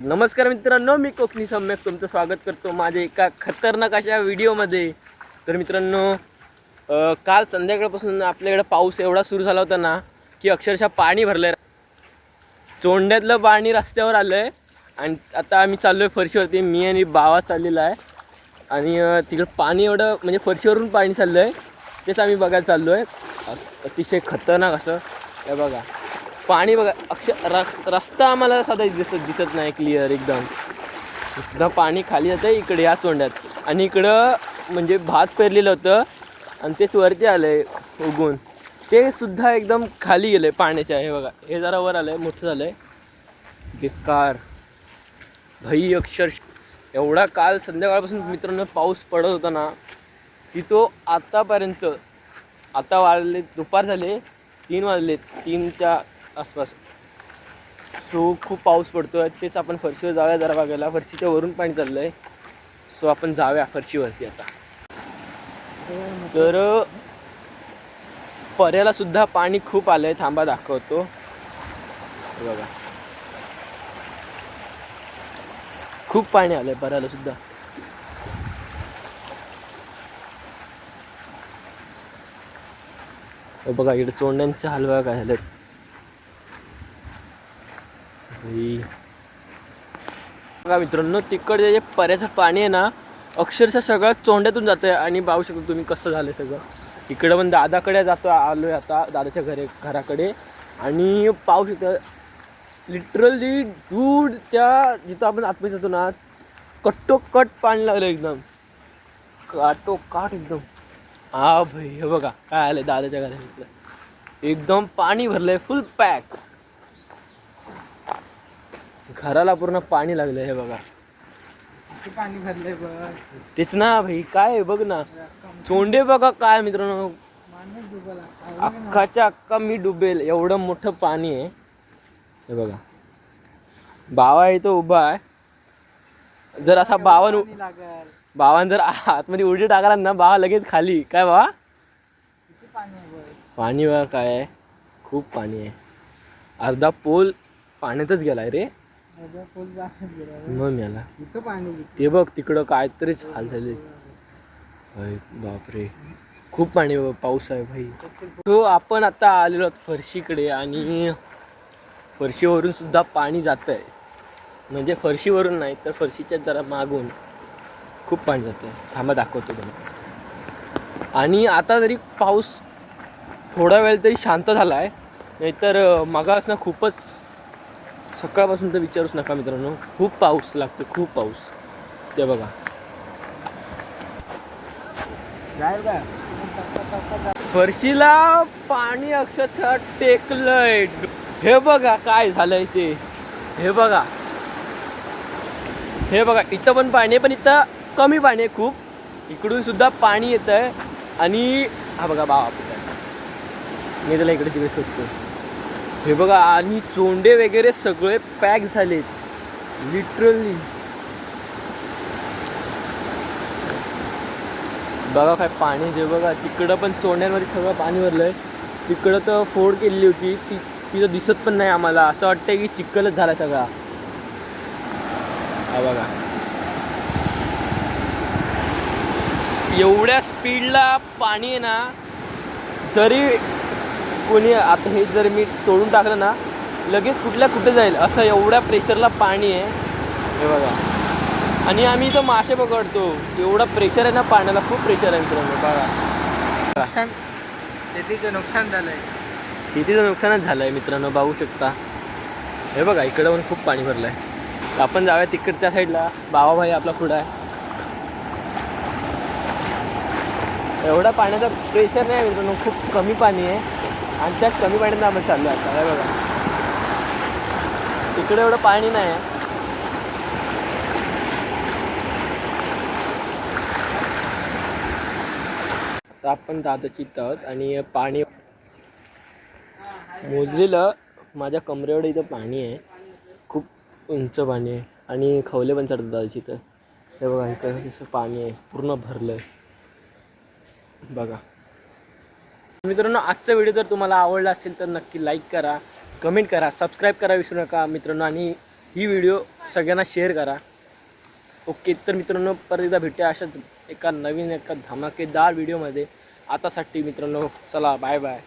नमस्कार मित्रांनो मी कोकणी सम्यक तुमचं स्वागत करतो माझ्या एका खतरनाक अशा व्हिडिओमध्ये. तर मित्रांनो काल संध्याकाळपासून आपल्याकडे पाऊस एवढा सुरू झाला होता ना की अक्षरशः पाणी भरलं आहे चोंड्यातलं पाणी रस्त्यावर आलं आहे आणि आता आम्ही चाललो आहे फरशीवरती. मी आणि बावा चाललेला आहे. आणि तिकडं पाणी एवढं म्हणजे फरशीवरून पाणी चाललं आहे तेच आम्ही बघायला चाललो आहे अतिशय खतरनाक असं. हे बघा. पाणी बघा अक्षर रस्ता आम्हाला साधा दिसत दिसत नाही क्लिअर एकदम. सुद्धा पाणी खाली जातं इकडे या चोंड्यात आणि इकडं म्हणजे भात पेरलेलं होतं आणि तेच वरती आलं आहे उगून ते सुद्धा एकदम खाली गेलं आहे पाण्याच्या हे बघा. हे जरा वर आलं आहे मोठं झालं आहे बेकार. भाई अक्षर एवढा काल संध्याकाळपासून मित्रांनो पाऊस पडत होता ना की तो आत्तापर्यंत आता वाजले दुपार झाले तीन वाजले तीनच्या आसपास. सो खूप पाऊस पडतो आहे तेच आपण फरशीवर जाऊया. जरा बघायला. फरशीच्या वरून पाणी चाललं आहे सो आपण जाऊया फरशीवरती आता. तर पर्याला सुद्धा पाणी खूप आलं आहे थांबा दाखवतो. बघा. खूप पाणी आलंय पर्याला सुद्धा. बघा इकडे चोंड्यांचे हलवा काय झालेत बघा मित्रांनो तिकडे जे पर्याचं पाणी आहे ना अक्षरशः सगळं चोंड्यातून जातं आहे आणि पाहू शकतो तुम्ही कसं झालं सगळं. इकडं पण दादाकडे जातो आलो आहे आता दादाच्या घरे घराकडे. आणि पाहू शकतो लिटरली दूर त्या जिथं आपण आतमध्ये जातो ना कट्टोकट पाणी लागलं एकदम. काटोकाट एकदम. हा भाई हे बघा काय आलं दादाच्या घरात. एकदम पाणी भरलं आहे फुल पॅक घराला पूर्ण पाणी लागलंय हे बघा. पाणी भरलंय बघ. तेच ना भाई काय आहे बघ ना. चोंडे बघा काय मित्रांनो. अख्खाच्या अख्खा मी डुबेल एवढं मोठं पाणी आहे. हे बघा. बावा इथं उभा आहे. जर असा बावन लागल. बावान जर आतमध्ये उडी टाकला ना बावा लगेच खाली. काय बाबा पाणी बघ? पाणी बघा काय आहे. खूप पाणी आहे. अर्धा पोल पाण्यातच गेलाय रे. मग ते बघ तिकडं काहीतरीच हाल झाले. बापरे. खूप पाणी पाऊस आहे भाई. तो आपण आता आलेलो आहोत फरशीकडे आणि फरशीवरून सुद्धा पाणी जात आहे म्हणजे फरशीवरून नाही तर फरशीच्या जरा मागून खूप पाणी जातं आहे थांबा दाखवतो तुम्हाला. आणि आता जरी पाऊस थोडा वेळ तरी शांत झाला आहे नाहीतर मगाच ना खूपच सकाळपासून तर विचारूच नका मित्रांनो. खूप पाऊस लागतो खूप पाऊस. ते बघा. फरशीला पाणी अक्षरशः टेकलंय. हे बघा काय झालंय ते. हे बघा. हे बघा इथं पण पाणी आहे पण इथं कमी पाणी आहे खूप. इकडून सुद्धा पाणी येत आहे आणि हा बघा बाबा. मी त्याला इकडे तिकडे शोधतो हे बघा आणि चोंडे वगैरे सगळे पॅक झालेत. लिटरली बघा काय पाणी जे बघा तिकडं पण चोंड्यांमध्ये सगळं पाणी भरलं आहे तिकडं तर फोड केलेली होती ती तिथं दिसत पण नाही आम्हाला. असं वाटतंय की चिखलच झाला सगळा. हा बघा. एवढ्या स्पीडला पाणी आहे ना जरी कोणी आता हे जर मी तोडून टाकलं ना लगेच कुठल्या कुठे जाईल? असं एवढ्या प्रेशरला पाणी आहे. हे बघा. आणि आम्ही इथं मासे पकडतो. एवढं प्रेशर आहे ना पाण्याला खूप प्रेशर आहे मित्रांनो बघा. नुकसान. शेतीचं नुकसान झालंय. शेतीचं नुकसानच झालं आहे मित्रांनो बघू शकता. हे बघा इकडं पण खूप पाणी भरलं आहे आपण जाऊया तिकड त्या साईडला. बाबाभाई आपला पुढं आहे. एवढा पाण्याचा प्रेशर नाही मित्रांनो खूप कमी पाणी आहे. आणि त्याच कमी पाण्यात आपण चाललो आहे आता बघा. तिकडे एवढं पाणी नाही आहे आता आपण दादाची इथं आहोत आणि पाणी मोजलेलं माझ्या कमरेवर इथं पाणी आहे. खूप उंच पाणी आहे. आणि खवले पण चढतात दादाची इथं हे बघा इकडं तसं पाणी आहे. पूर्ण भरलं आहे बघा. मित्रांनो आजचा व्हिडिओ जर तुम्हाला आवडला असेल तर नक्की लाईक करा कमेंट करा सबस्क्राईब करा विसरू नका मित्रांनो आणि ही व्हिडिओ सगळ्यांना शेअर करा. ओके तर मित्रांनो परत एकदा भेटूया अशाच एका नवीन एका धमाकेदार व्हिडिओमध्ये आतासाठी मित्रांनो चला बाय बाय